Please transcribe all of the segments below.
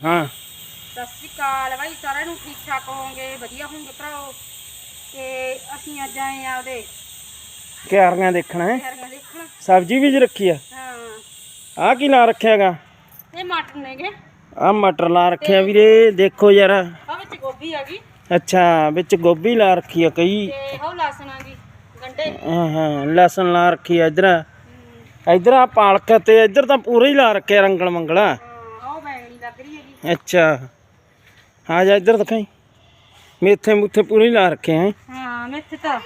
ਹਾਂ। ਸਤਿ ਸ਼੍ਰੀ ਅਕਾਲ ਬਾਈ ਸਾਰਿਆਂ ਨੂੰ ਠੀਕ ਠਾਕ ਹੋਵੋਗੇ ਵਧੀਆ ਹੋਵੋਗੇ ਭਰਾਓ ਤੇ ਅਸੀਂ ਅੱਜ ਆਏ ਆ ਉਹਦੇ ਕਿਆਰੀਆਂ ਦੇਖਣਾ ਹੈ? ਘਰ ਦੇਖਣ। ਸਬਜ਼ੀ ਵੀ ਰੱਖੀ ਆ। ਹਾਂ। ਆ ਕੀ ਲਾ ਰੱਖਿਆਗਾ ਇਹ ਮਟਰ ਨੇਗੇ ਆ ਮਟਰ ਲਾ ਰੱਖਿਆ ਵੀਰੇ ਦੇਖੋ ਯਾਰ। ਆ ਵਿੱਚ ਗੋਭੀ ਆ ਗਈ। ਅੱਛਾ ਵਿੱਚ ਗੋਭੀ ਲਾ ਰੱਖੀ ਆ ਕਈ। ਤੇ ਲਸਣ ਆ ਗਈ ਗੰਡੇ। ਹਾਂ ਹਾਂ ਲਸਣ ਲਾ ਰੱਖੀ ਆ ਇਧਰ। ਇਧਰ ਆ ਪਾਲਕ ਤੇ ਇਧਰ ਤਾਂ ਪੂਰਾ ਹੀ ਲਾ ਰੱਖਿਆ ਰੰਗਲ ਮੰਗਲਾ ਲੱਗ ਰਹੀ ਹੈਗੀ। ਅੱਛਾ। ਆ ਜਾ ਇਧਰ ਦਿਖਾਈ। ਮੇਥੇ ਮੁੱਥੇ ਪੂਰੇ ਲਾ ਰੱਖੇ ਹੈ। ਹਾਂ ਮੇਥੇ ਤਾਂ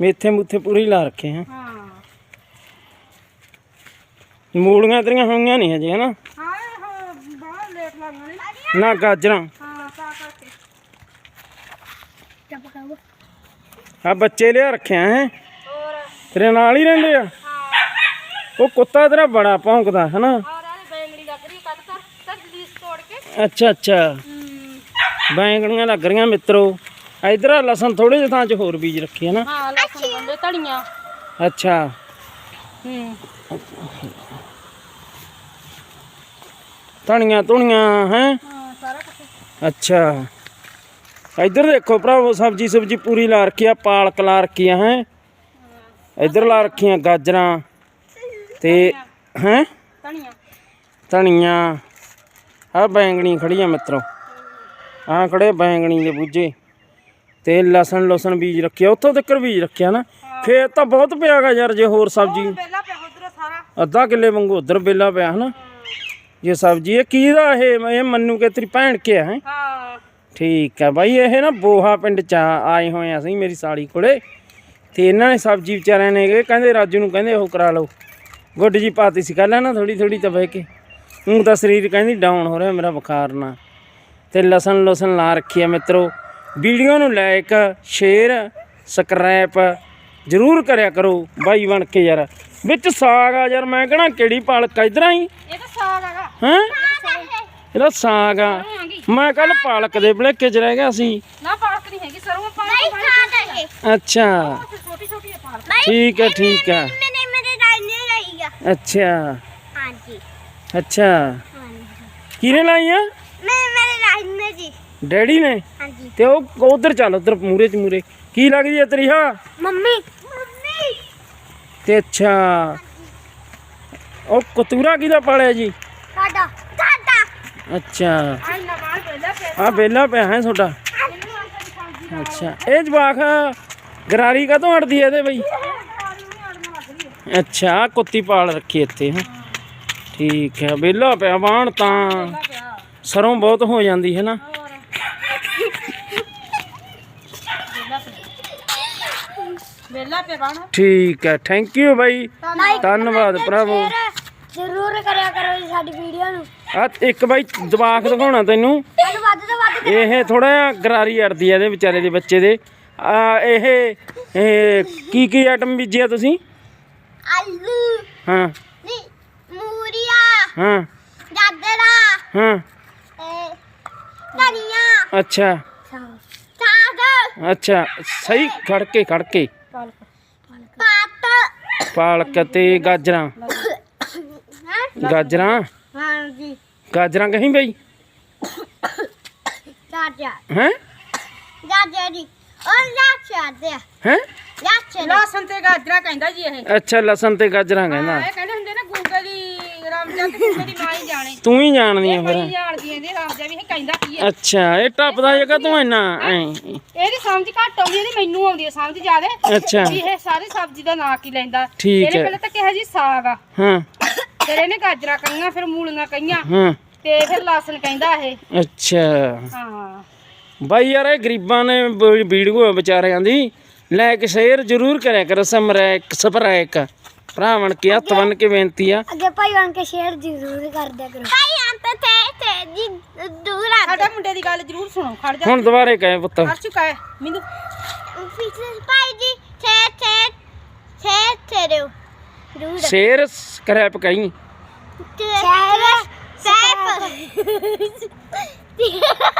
ਮੇਥੇ ਮੁੱਥੇ ਪੂਰੇ ਲਾ ਰੱਖੇ ਹੈ। ਹਾਂ। ਮੂਲੀਆਂ ਤੇਰੀਆਂ ਹੋਈਆਂ ਨਹੀਂ ਹਜੇ ਹਨਾ? ਹਾਂ ਇਹ ਬਾਹਰ ਲੇਟ ਲੱਗਣਾ ਨੇ ਨਾ ਗਾਜਰਾਂ। ਹਾਂ ਤਾਂ ਕਰਕੇ। ਚੱਪ ਕਰੋ ਆ ਬੱਚੇ ਲਿਆ ਰੱਖਿਆ ਹੈ। ਤੇਰੇ ਨਾਲ ਹੀ ਰਹਿੰਦੇ ਆ। ਉਹ ਕੁੱਤਾ ਤੇਰਾ ਬੜਾ ਭੌਂਕਦਾ ਹਨਾ? ਔਰ ਆਹ ਬੈਂਗਣੀ ਲੱਗ ਰਹੀ ਕੱਟ ਕਰ ਕਰ ਜਲੀਸ ਤੋੜ ਕੇ। ਅੱਛਾ ਅੱਛਾ। ਬੈਂਗਣੀਆਂ ਲੱਗ ਰਹੀਆਂ ਮਿੱਤਰੋ। ਇਧਰ ਆ ਲਸਣ ਥੋੜੇ ਜਿਹੇ ਥਾਂ 'ਚ ਹੋਰ ਬੀਜ ਰੱਖੇ ਹਾਂ ਲਸਣ ਗੰਡੇ ਧਨੀਆ। ਅੱਛਾ। ਹੂੰ। ਧਣੀਆਂ ਧੁਣੀਆਂ ਹੈ? ਹਾਂ ਸਾਰਾ ਕੁਝ ਅੱਛਾ। ਇੱਧਰ ਦੇਖੋ ਭਰਾਵੋ ਸਬਜੀ ਸਬਜੀ ਪੂਰੀ ਲਾ ਰੱਖੀ ਆ ਪਾਲਕ ਲਾ ਰੱਖੀ ਆ ਹੈ। ਇੱਧਰ ਲਾ ਰੱਖੀਆਂ ਗਾਜਰਾਂ। ਤੇ ਹੈ? ਧਨੀਆ। ਆ ਬੈਂਗਣੀ ਖੜੀ ਆ ਮਿੱਤਰੋ। ਆ ਖੜੇ ਬੈਂਗਣੀ ਦੇ ਬੂਝੇ। ਤੇ ਲਸਣ ਲਸਣ ਬੀਜ ਰੱਖਿਆ। ਉੱਥੋਂ ਤੱਕ ਬੀਜ ਰੱਖਿਆ ਨਾ। ਖੇਤ ਤਾਂ ਬਹੁਤ ਪਿਆਗਾ ਯਾਰ ਜੇ ਹੋਰ ਸਬਜੀ। ਪਹਿਲਾਂ ਪਿਆ ਉਧਰ ਸਾਰਾ। ਅੱਧਾ ਕਿੱਲੇ ਵਾਂਗੂ ਉਧਰ ਬੇਲਾ ਪਿਆ ਹਨਾ? ਇਹ ਸਬਜੀ ਇਹ ਕੀ ਦਾ ਇਹ? ਇਹ ਮੰਨੂ ਕੇ ਤੇਰੀ ਭੈਣ ਕੇ ਆ ਹੈ? ਹਾਂ। ਠੀਕ ਹੈ ਬਾਈ ਇਹ ਨਾ ਬੋਹਾ ਪਿੰਡ ਚ ਆਏ ਹੋਏ ਆ ਅਸੀਂ ਮੇਰੀ ਸਾਲੀ ਕੋਲੇ। ਤੇ ਇਹਨਾਂ ਨੇ ਸਬਜੀ ਵਿਚਾਰਿਆਂ ਨੇ ਕਹਿੰਦੇ ਰਾਜੂ ਨੂੰ ਕਹਿੰਦੇ ਉਹ ਕਰਾ ਲਓ। ਗੁੱਡ ਜੀ ਪਾਤੀ ਸੀ ਕੱਲ ਨਾ ਥੋੜੀ ਥੋੜੀ ਤਾਂ ਬਹਿ ਕੇ। ਹੁਣ ਤਾਂ ਸਰੀਰ ਕਹਿੰਦੀ ਡਾਊਨ ਹੋ ਰਿਹਾ ਮੇਰਾ ਬੁਖਾਰ ਨਾ ਤੇ ਲਸਣ ਲਸਣ ਲਾ ਰੱਖੀ ਆ ਮਿੱਤਰੋ। ਵੀਡੀਓ ਨੂੰ ਲਾਈਕ ਸ਼ੇਅਰ ਸਬਸਕ੍ਰਾਈਬ ਜ਼ਰੂਰ ਕਰਿਆ ਕਰੋ ਬਾਈ ਬਣ ਕੇ ਯਾਰ। ਵਿੱਚ ਸਾਗ ਆ ਯਾਰ ਮੈਂ ਕਹਣਾ ਕਿਹੜੀ ਪਾਲਕ ਆ ਇਧਰਾਂ ਹੀ ਇਹ ਤਾਂ ਸਾਗ ਹੈਗਾ। ਹੈਂ? ਇਹਦਾ ਸਾਗ ਆ। ਮੈਂ ਕੱਲ ਪਾਲਕ ਦੇ ਭਲੇਖੇ ਚ ਰਹਿ ਗਿਆ ਸੀ। ਨਾ ਪਾਲਕ ਨਹੀਂ ਹੈਗੀ ਸਰੋਂ ਪਾਲਕ ਨਹੀਂ ਸਾਗ ਹੈ ਅੱਛਾ। ਛੋਟੀ ਛੋਟੀ ਪਾਲਕ। ਠੀਕ ਹੈ ਠੀਕ ਹੈ ਮੈਨੇ ਮੇਰੇ ਰਾਈਨੇ ਲਾਈਗਾ ਅੱਛਾ। ਹਾਂਜੀ। ਅੱਛਾ। ਹਾਂਜੀ। ਕਿਹਨੇ ਮੈਂ ਮੇਰੇ ਜੀ। ਡੈਡੀ ਨੇ? ਹਾਂਜੀ। ਤੇ ਉਹ ਉਧਰ ਚੱਲ ਉਧਰ ਮੂਰੇ ਚ ਮੂਰੇ ਕੀ ਲੱਗਦੀ ਹੈ ਤੇਰੀ? ਹਾਂ। ਮੰਮੀ। ਮੰਮੀ। ਤੇ ਅੱਛਾ। ਉਹ ਕਤੂਰਾ ਕਿਹਦਾ ਪਾਲਿਆ ਜੀ? ਸਾਡਾ ਸਾਡਾ ਅੱਛਾ। ਆਈ ਨਾ ਬਾਹਰ ਪਹਿਲਾਂ ਪਿਆ। ਆ ਬੇਲਾ ਪਿਆ ਹੈ ਤੁਹਾਡਾ। ਅੱਛਾ। ਇਹ ਜਵਾਕ ਗਰਾਰੀ ਕਦੋਂ ਅੜਦੀ ਹੈ ਇਹਦੇ ਬਈ? ਅੱਛਾ ਕੁੱਤੀ ਪਾਲ ਰੱਖੀ ਇੱਥੇ ਹਾਂ। ਠੀਕ ਹੈ ਬੇਲਾ ਪਿਆ ਬਾਣ ਤਾਂ ਸਰੋਂ ਬਹੁਤ ਹੋ ਜਾਂਦੀ ਹੈ ਨਾ। ਵੇਲਾ ਪਿਆ ਬਾਣਾ ਠੀਕ ਹੈ ਥੈਂਕ ਯੂ ਬਾਈ। ਧੰਨਵਾਦ। ਭਰਾਵੋ। ਜ਼ਰੂਰ ਕਰਿਆ ਕਰੋ ਜੀ ਸਾਡੀ ਵੀਡੀਓ ਨੂੰ। ਆ ਇੱਕ ਬਾਈ ਜਵਾਕ ਦਿਖਾਉਣਾ ਤੈਨੂੰ। ਸਾਨੂੰ ਵੱਧ ਤੋਂ ਵੱਧ ਇਹ ਥੋੜਾ ਜਿਹਾ ਗਰਾਰੀ ਅੜਦੀ ਆ ਇਹਦੇ ਵਿਚਾਰੇ ਦੇ ਬੱਚੇ ਦੇ। ਆ ਇਹ ਇਹ ਕੀ ਕੀ ਆਈਟਮ ਬੀਜਿਆ ਤੁਸੀਂ? ਆਲੂ ਹਾਂ ਨੀ ਮੂਰੀਆ ਹਾਂ ਗਾਜਰਾ ਹਾਂ ਇਹ ਧਨੀਆ ਅੱਛਾ ਸਾਗ ਅੱਛਾ ਸਹੀ ਖੜ ਕੇ ਖੜ ਕੇ ਪਾਤ ਪਾਲਕ ਤੇ ਗਾਜਰਾਂ ਗਾਜਰਾਂ ਹਾਂਜੀ ਗਾਜਰਾਂ ਕਹੀਂ ਹੈ ਹੈ ਲਸਣ ਤੇ ਗਾਜਰਾ ਕਹਿੰਦਾ ਜੀ ਇਹ। ਅੱਛਾ ਲਸਣ ਤੇ ਗਾਜਰਾਂ ਕਹਿੰਦਾ। ਇਹ ਕਹਿੰਦੇ ਹੁੰਦੇ ਨਾ ਗੂਗਲ ਹੀ ਰਾਮਜਾ ਤੇ ਕਿਸੇ ਦੀ ਮਾਂ ਹੀ ਜਾਣੇ। ਤੂੰ ਹੀ ਜਾਣਦੀ ਆ ਫਿਰ। ਜਾਣਦੀ ਇਹਦੇ ਵੀ ਇਹ ਕਹਿੰਦਾ ਕੀ ਹੈ ਅੱਛਾ ਇਹ ਟੱਪਦਾ ਜਗਾ ਤੂੰ ਇੰਨਾ ਐਂ। ਇਹਦੀ ਸਮਝ ਘੱਟ ਆਉਂਦੀ ਇਹਦੀ ਮੈਨੂੰ ਆਉਂਦੀ ਹੈ ਸਮਝ ਜ਼ਿਆਦੇ। ਅੱਛਾ। ਵੀ ਇਹ ਸਾਰੀ ਸਬਜ਼ੀ ਦਾ ਨਾਂ ਕੀ ਲੈਂਦਾ। ਠੀਕ ਇਹਨੇ ਹੈ। ਪਹਿਲਾਂ ਤਾਂ ਕਿਹਾ ਜੀ ਸਾਗ ਆ। ਹਾਂ। ਫਿਰ ਇਹਨੇ ਗਾਜਰਾਂ ਕਹੀਆਂ ਫਿਰ ਮੂਲੀਆਂ ਕਹੀਆਂ। ਹਾਂ। ਤੇ ਫਿਰ ਲਸਣ ਕਹਿੰਦਾ ਇਹ। ਅੱਛਾ। ਹਾਂ। ਬਾਈ ਯਾਰ ਇਹ ਗਰੀਬਾਂ ਨੇ ਬ- ਵੀਡੀਓ ਵਿਚਾਰਿਆਂ ਦੀ। ਲਾਇਕ ਸ਼ੇਅਰ ਜ਼ਰੂਰ ਕਰਿਆ ਕਰੋ ਸਮਰੈਕ ਸਪਰੈਕ ਭਰਾਵਣ ਕੇ ਹੱਥ ਬੰਨ ਕੇ ਬੇਨਤੀ ਆ ਅੱਗੇ ਭਾਈ ਬਣ ਕੇ ਸ਼ੇਅਰ ਜ਼ਰੂਰ ਕਰ ਦਿਆ ਕਰੋ ਭਾਈ ਅੰਤ ਤੇ ਤੇ ਜੀ ਦੂਰ ਆ ਸਾਡੇ ਮੁੰਡੇ ਦੀ ਗੱਲ ਜ਼ਰੂਰ ਸੁਣੋ ਖੜ ਜਾ ਹੁਣ ਦੁਬਾਰੇ ਕਹੇ ਪੁੱਤ ਹਰਸ਼ੂ ਕਹੇ ਮਿੰਦੂ ਪਿਛਲੇ ਭਾਈ ਜੀ ਛੇ ਛੇ ਛੇ ਛੇ ਜ਼ਰੂਰ ਸ਼ੇਅਰ ਸਕ੍ਰੈਪ ਕਹੀਂ ਸ਼ਹਿਰ ਸੈਪ